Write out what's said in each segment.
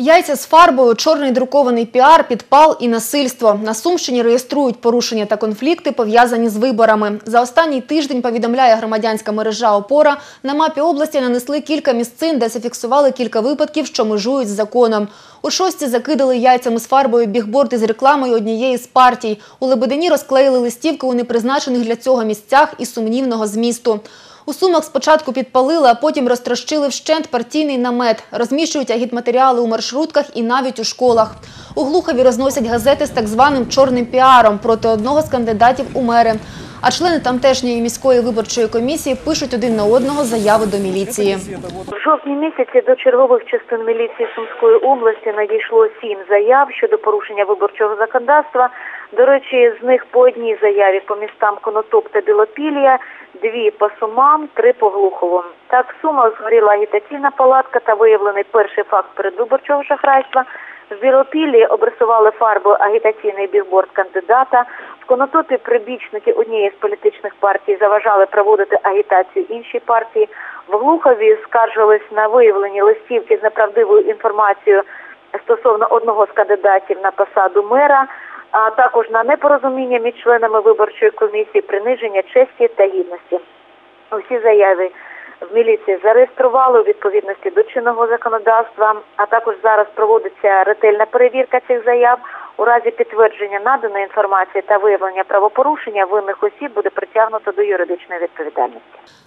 Яйця з фарбою, чорний друкований піар, підпал і насильство. На Сумщині реєструють порушення та конфлікти, пов'язані з виборами. За останній тиждень, повідомляє громадянська мережа «Опора», на мапі області нанесли кілька місцин, де зафіксували кілька випадків, що межують з законом. У шості закидали яйцями з фарбою бігборди з рекламою однієї з партій. У Лебедині розклеїли листівки у непризначених для цього місцях і сумнівного змісту. У Сумах спочатку підпалили, а потім розтрощили вщент партійний намет. Розміщують агітматеріали у маршрутках і навіть у школах. У Глухові розносять газети з так званим чорним піаром проти одного з кандидатів у мери. А члени тамтешньої міської виборчої комісії пишуть один на одного заяви до міліції. В жовтні місяці до чергових частин міліції Сумської області надійшло сім заяв щодо порушення виборчого законодавства. До речі, з них по одній заяві по містам Конотоп та Білопілля, дві по Сумам, три по Глухову. Так, в Сумах згоріла агітаційна палатка та виявлений перший факт передвиборчого шахрайства. В Білопіллі обрисували фарбою агітаційний бігборд кандидата. В Конотопі прибічники однієї з політичних партій заважали проводити агітацію іншій партії. В Глухові скаржились на виявлені листівки з неправдивою інформацією стосовно одного з кандидатів на посаду мера, а також на непорозуміння між членами виборчої комісії, приниження честі та гідності. Усі заяви в міліції зареєстрували у відповідності до чинного законодавства, а також зараз проводиться ретельна перевірка цих заяв. У разі підтвердження наданої інформації та виявлення правопорушення винних осіб буде притягнуто до юридичної відповідальності.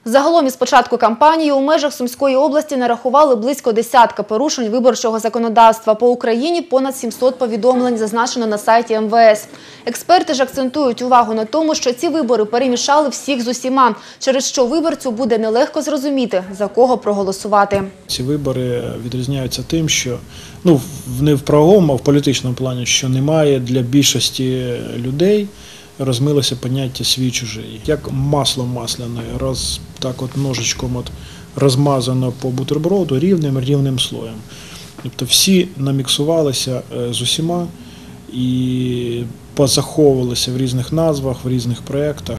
Загалом із початку кампанії у межах Сумської області нарахували близько десятка порушень виборчого законодавства. По Україні понад 700 повідомлень зазначено на сайті МВС. Експерти ж акцентують увагу на тому, що ці вибори перемішали всіх з усіма, через що виборцю буде нелегко зрозуміти, за кого проголосувати. Ці вибори відрізняються тим, що ну в- не в правовому, а в політичному плані, що немає для більшості людей розмилося поняття свій чужий. Як масло масляне, роз так от ножичком от розмазано по бутерброду рівним рівним слоєм. Тобто всі наміксувалися е, з усіма і позаховувалися в різних назвах, в різних проєктах.